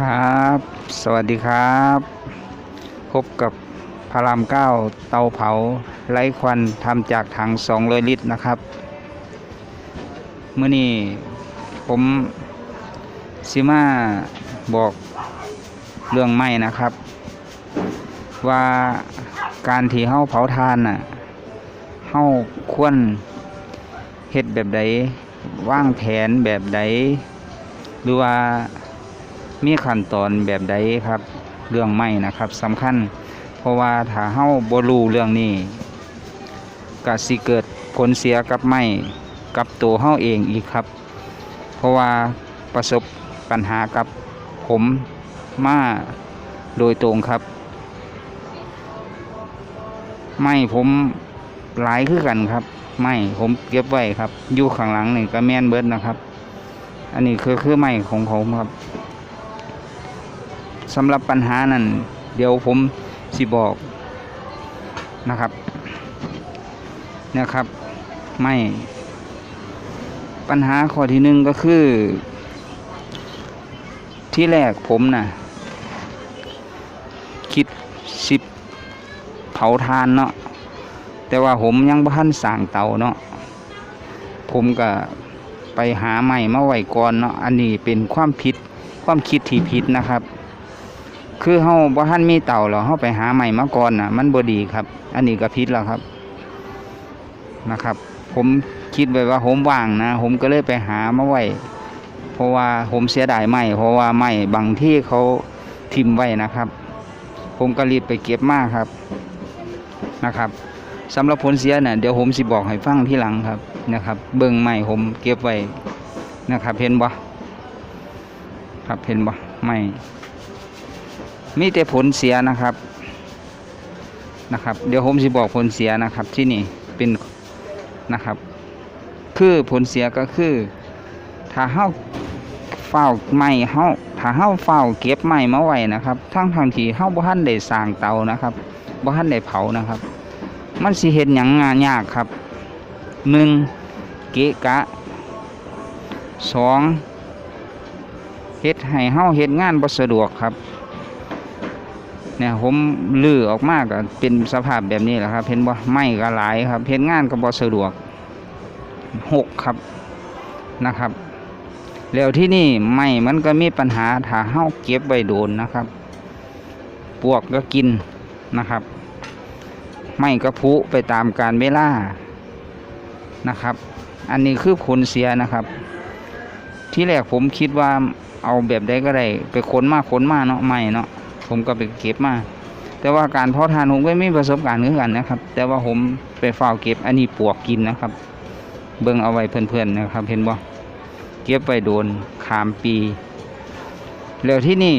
ครับ สวัสดีครับ พบกับพารามเก้าเตาเผาไร้ควันทำจากถัง 200 ลิตรนะครับเมื่อนี้ผมซิมาบอกเรื่องไหม้นะครับ ว่าการที่เฮาเผาทานน่ะเฮาควรเฮ็ดแบบใดว่างแผนแบบใดหรือว่า มีขั้นตอนแบบใดครับ เรื่องไม้นะครับสำคัญ เพราะว่าถ้าเฮาบรูเรื่องนี้ก็สิเกิดผลเสียกับไม้กับตัวเฮาเองอีกครับ เพราะว่าประสบปัญหากับผมมาโดยตรงครับ ไม่ผมหลายคือกันครับ ไม่ผมเก็บไว้ครับ อยู่ข้างหลังนี่ก็แม่นเบิดนะครับ อันนี้คือคือไม่ของผมครับ สำหรับปัญหานั้นเดี๋ยวผมสิบอกนะครับนะครับ ไม่ปัญหาข้อที่หนึ่งก็คือ ที่แรกผมนะ่ะ คิดสิบเผาทานเนาะแต่ว่าผมยังบ่ทันสร้างเตาเนาะผมก็ไปหาใหม่มาไว้ก่อนเนาะอันนี้เป็นความผิดความคิดที่ผิดนะครับ คือเฮาบ่ทันมีเต่าแล้วเฮาไปหาใหม่มาก่อนน่ะมันบ่ดีครับ อันนี้ก็ผิดแล้วครับนะครับ ผมคิดไว้ว่าผมว่างนะ ผมก็เลยไปหามาไว้เพราะว่าผมเสียดายไม้เพราะว่าไม้บางที่เขาทิมไว้นะครับ ผมก็รีบไปเก็บมากครับนะครับสำหรับผลเสียน่ะเดี๋ยวผมสิบอกให้ฟังที่หลังครับนะครับ เบิ่งไม้ผมเก็บไว้นะครับ เห็นบ่ครับเห็นบ่ไม่ มีแต่ผลเสียนะครับนะครับ เดี๋ยวผมสิบอกผลเสียนะครับที่นี่เป็นนะครับ คือผลเสียก็คือ ถ้าเฮาเฝ้าไม้เฮาถ้าเฮาเฝ้าเก็บไม้มาไว้นะครับ ทั้งทางที่เฮาบ่ทันได้สร้างเตานะครับบ่ทันได้เผานะครับ มันสิเฮ็ดหยังงานยากครับหนึ่งเกะกะสองเฮ็ดให้เฮาเฮ็ดงานบ่สะดวกครับ เนี่ยผมลื้อออกมาก็เป็นสภาพแบบนี้แหละครับเห็นบ่ไม้ก็หลายครับเฮ็ดงานก็บ่สะดวกหกครับนะครับ แล้วที่นี่ไม่มันก็มีปัญหาถ้าเฮาเก็บไว้โดนนะครับปวกก็กินนะครับ ไม่ก็พุไปตามการเวลานะครับ อันนี้คือผลเสียนะครับ ที่แรกผมคิดว่าเอาแบบใดก็ได้ ไปขนมาขนมาเนาะไม่เนาะ ผมก็ไปเก็บมาแต่ว่าการเพาะทานผมก็ไม่ประสบการณ์เหมือนกันนะครับ แต่ว่าผมไปเฝ้าเก็บอันนี้ปวกกินนะครับ เบิ่งเอาไว้เพื่อนๆนะครับ เห็นบ่เก็บไปโดนขามปี แล้วที่นี่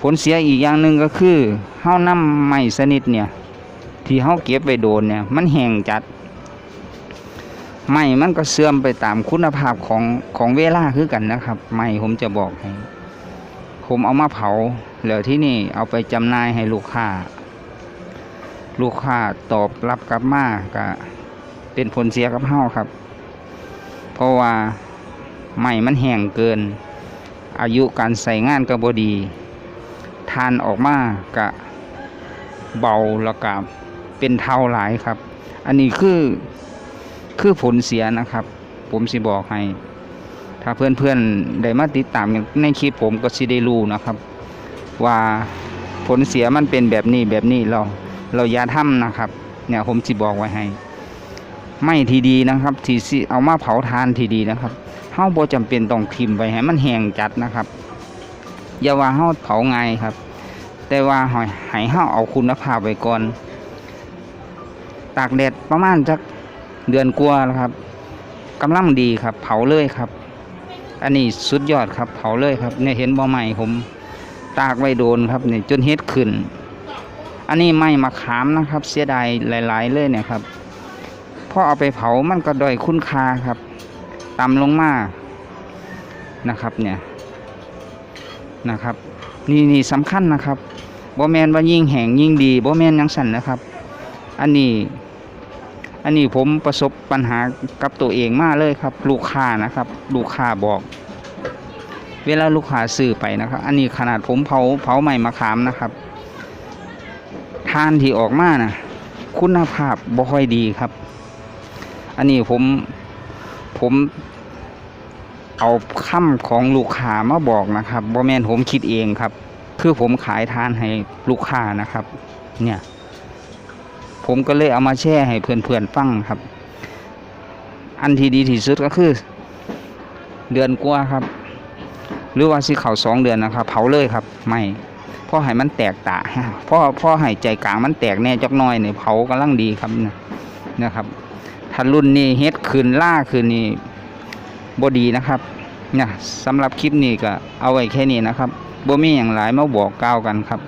ผลเสียอีกอย่างหนึ่งก็คือเฮาน้ำไม้สนิทเนี่ย ที่เฮาเก็บไปโดนเนี่ย มันแห้งจัดไม้มันก็เสื่อมไปตามคุณภาพของของเวลาคือกันนะครับ ไม้ผมจะบอกให้ ผมเอามาเผาแล้วที่นี่เอาไปจำหน่ายให้ลูกค้า ลูกค้าตอบรับกลับมาก็เป็นผลเสียกับเฮาครับ เพราะว่าไม้มันแห้งเกิน อายุการใส่งานก็บดี ทานออกมากะเบาแล้วก็เป็นเท่าหลายครับ อันนี้คือคือผลเสียนะครับ ผมสิบอกให้ ถ้าเพื่อนๆได้มาติดตามในคลิปผมก็สิได้รู้นะครับ ว่าผลเสียมันเป็นแบบนี้แบบนี้เราเราอย่าทำนะครับ เนี่ยผมสิบอกไว้ให้ ไม่ทีดีนะครับทีสิเอามาเผาทานทีดีนะครับเฮาบ่จำเป็นต้องทิมไว้ให้มันแห้งจัดนะครับ อย่าว่าเฮาเผาไงายครับ แต่ว่าให้ให้เฮาเอาคุณภาพไว้ก่อน ตากแดดประมาณจักเดือนกว่าแล้วครับกำลังดีครับ เผาเลยครับ อันนี้สุดยอดครับเผาเลยครับเนี่ยเห็นบ่ใหม่ผมตากไว้โดนครับเนี่ยจนเฮ็ดขึ้น อันนี้ไม้มะขามนะครับ เสียดายหลาย ๆ เลยเนี่ยครับพอเอาไปเผามันก็ด้อยคุณค่าครับต่ำลงมานะครับเนี่ยนะครับ นี่นี่สำคัญนะครับบ่แมนว่ายิ่งแห้งยิ่งดีบ่แมนยังสั่นนะครับ อันนี้ อันนี้ผมประสบปัญหากับตัวเองมากเลยครับ ลูกค้านะครับ ลูกค้าบอก เวลาลูกค้าซื้อไปนะครับ อันนี้ขนาดผมเผาเผาใหม่มะขามนะครับทานที่ออกมานะคุณภาพบ่ค่อยดีครับ อันนี้ผมผมเอาคำของลูกค้ามาบอกนะครับบ่แม่นผมคิดเองครับ คือผมขายทานให้ลูกค้านะครับ เนี่ย ผมก็เลยเอามาแชร์ให้เพื่อนๆฟังครับ อันที่ดีที่สุดก็คือ เดือนกว่าครับ หรือว่าสิเขาสองเดือนนะครับ เผาเลยครับไม่เพราะให้มันแตกตาเพราะเพราะให้ใจกลางมันแตกแน่จักน้อยเนี่ยเผากำลังดีครับเนี่ยนะครับถ้ารุ่นนี้เฮ็ดคืนล่าคืนนี้บดีนะครับเนี่ยสำหรับคลิปนี้ก็เอาไว้แค่นี้นะครับบ่มีอย่างหลายมาบอกกล่าวกันครับ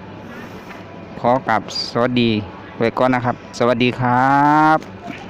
ขอกลับสวัสดี ไว้ก่อนนะครับ สวัสดีครับ